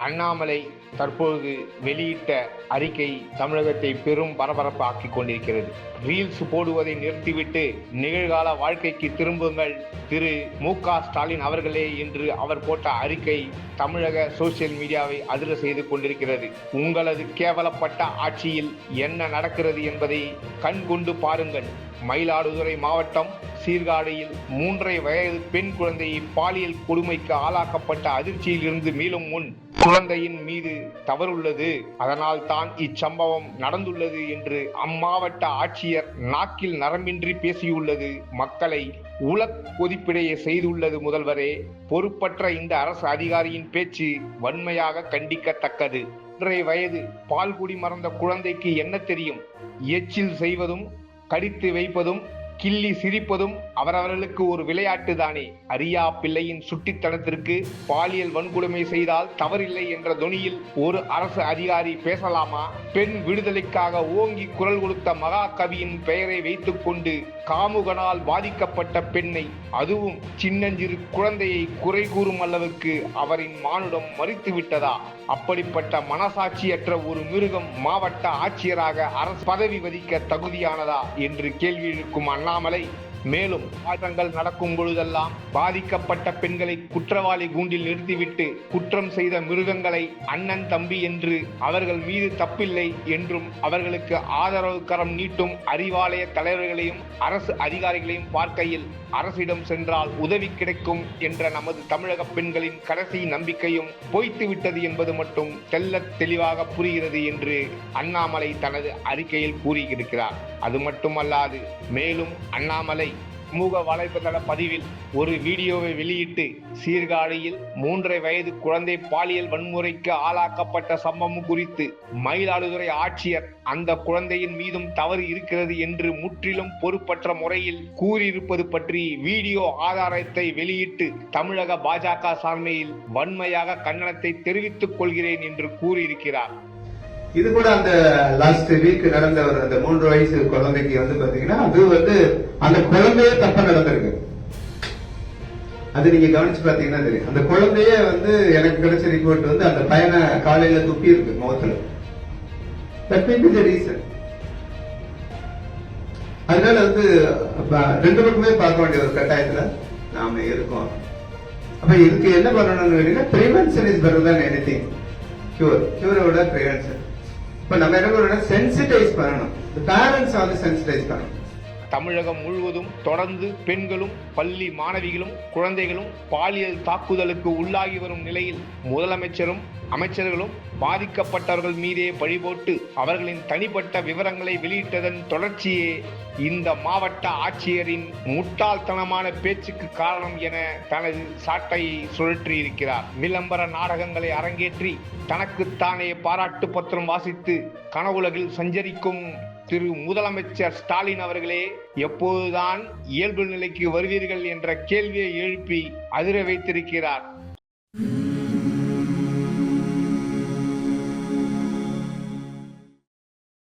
அண்ணாமலை தற்பொழுது வெளியிட்ட அறிக்கை தமிழகத்தை பெரும் பரபரப்பாக்கி கொண்டிருக்கிறது. ரீல்ஸ் போடுவதை நிறுத்திவிட்டு நிகழ்கால வாழ்க்கைக்கு திரும்புங்கள் திரு. மு. க. ஸ்டாலின் அவர்களே என்று அவர் போட்ட அறிக்கை தமிழக சோசியல் மீடியாவை அதிர செய்து கொண்டிருக்கிறது. உங்களது கேவலப்பட்ட ஆட்சியில் என்ன நடக்கிறது என்பதை கண்கொண்டு பாருங்கள். மயிலாடுதுறை மாவட்டம் சீர்காழியில் மூன்றரை வயது பெண் குழந்தையை பாலியல் கொடுமைக்கு ஆளாக்கப்பட்ட அதிர்ச்சியில் இருந்து மீளும் முன் குழந்தையின் மீது தவறுள்ளது. அதனால் தான் இச்சம்பவம் நடந்துள்ளது என்று அம்மாவட்ட ஆட்சியர் நாக்கில் நரம்பின்றி பேசியுள்ளது. மக்களை உலக் கொதிப்பிடைய செய்துள்ளது முதல்வரே. பொறுப்பற்ற இந்த அரசு அதிகாரியின் பேச்சு வன்மையாக கண்டிக்கத்தக்கது. ஒன்றரை வயது பால் குடி மறந்த குழந்தைக்கு என்ன தெரியும்? எச்சில் செய்வதும் கடித்து வைப்பதும் கிள்ளி சிரிப்பதும் அவரவர்களுக்கு ஒரு விளையாட்டு தானே. அரியா பிள்ளையின் சுட்டித்தனத்திற்கு பாலியல் வன்கொடுமை செய்தால் தவறில்லை என்ற தொனியில் ஒரு அரசு அதிகாரி பேசலாமா? பெண் விடுதலைக்காக ஓங்கி குரல் கொடுத்த மகாகவியின் பெயரை வைத்துக்கொண்டு காமுகனால் பாதிக்கப்பட்ட பெண்ணை அதுவும் சின்னஞ்சிறு குழந்தையை குறை கூறும் அளவுக்கு அவரின் மானுடம் மறித்து விட்டதா? அப்படிப்பட்ட மனசாட்சியற்ற ஒரு மிருகம் மாவட்ட ஆட்சியராக அரசு பதவி வதிக்க தகுதியானதா? என்று கேள்வி எழுக்கும் அண்ணாமலை மேலும் மாற்றங்கள் நடக்கும் பொழுதெல்லாம் பாதிக்கப்பட்ட பெண்களை குற்றவாளி கூண்டில் நிறுத்திவிட்டு குற்றம் செய்த மிருகங்களை அண்ணன் தம்பி என்று அவர்கள் மீது தப்பில்லை என்றும் அவர்களுக்கு ஆதரவு கரம் நீட்டும் அறிவாலய தலைவர்களையும் அரசு அதிகாரிகளையும் பார்க்கையில் அரசிடம் சென்றால் உதவி கிடைக்கும் என்ற நமது தமிழக பெண்களின் கடைசி நம்பிக்கையும் பொய்த்து விட்டது என்பது மட்டும் செல்ல தெளிவாக புரிகிறது என்று அண்ணாமலை தனது அறிக்கையில் கூறியிருக்கிறார். அது மட்டுமல்லாது மேலும் அண்ணாமலை சமூக வலைதள பதிவில் ஒரு வீடியோவை வெளியிட்டு சீர்காழியில் மூன்றரை வயது குழந்தை பாலியல் வன்முறைக்கு ஆளாக்கப்பட்ட சம்பவம் குறித்து மயிலாடுதுறை ஆட்சியர் அந்த குழந்தையின் மீதும் தவறு இருக்கிறது என்று முற்றிலும் பொறுப்பற்ற முறையில் கூறியிருப்பது பற்றி வீடியோ ஆதாரத்தை வெளியிட்டு தமிழக பாஜக சார்மையில் வன்மையாக கண்டனத்தை தெரிவித்துக் கொள்கிறேன் என்று கூறியிருக்கிறார். இது கூட அந்த லாஸ்ட் வீக் நடந்த ஒரு அந்த மூன்று வயசு குழந்தைக்கு வந்து பாத்தீங்கன்னா அது வந்து அந்த குழந்தையே தப்பா நடந்திருக்கு. அது நீங்க கவனிச்சு பாத்தீங்கன்னா தெரியும். அந்த குழந்தைய வந்து எனக்கு கிடைச்ச ரிப்போர்ட் வந்து அந்த பையனை காலையில துப்பி இருக்கு முகத்துல தட் மே ரீசன் அதனால வந்து அப்ப ரெண்டு பக்கமே பார்க்க வேண்டிய ஒரு கட்டாயத்துல நாம இருக்கோம். அப்ப இதுக்கு என்ன பண்ணணும்னு கேட்டீங்கன்னா ப்ரிவென்ஷன் இஸ் பெட்டர் தான் எனி திங் கியூர் கியூரோட விட ப்ரிவென்ஷன் இப்ப நம்ம என்ன பண்ணணும் சென்சிடைஸ் பண்ணணும். பேரண்ட்ஸ் வந்து சென்சிடைஸ் பண்ணணும். தமிழகம் முழுவதும் தொடர்ந்து பெண்களும் பள்ளி மாணவிகளும் குழந்தைகளும் பாலியல் தாக்குதலுக்கு உள்ளாகி வரும் நிலையில் முதலமைச்சரும் அமைச்சர்களும் பாதிக்கப்பட்டவர்கள் மீதே பழிபோட்டு அவர்களின் தனிப்பட்ட விவரங்களை வெளியிட்டதன் தொடர்ச்சியே இந்த மாவட்ட ஆட்சியரின் முட்டாள்தனமான பேச்சுக்கு காரணம் என தனது சாட்டை சுழற்றியிருக்கிறார். விளம்பர நாடகங்களை அரங்கேற்றி தனக்குத்தானே பாராட்டு பத்திரம் வாசித்து கனவுலகில் சஞ்சரிக்கும் திரு முதலமைச்சர் ஸ்டாலின் அவர்களே எப்போதுதான் இயல்பு நிலைக்கு வருவீர்கள் என்ற கேள்வியை எழுப்பி அதிர வைத்திருக்கிறார்.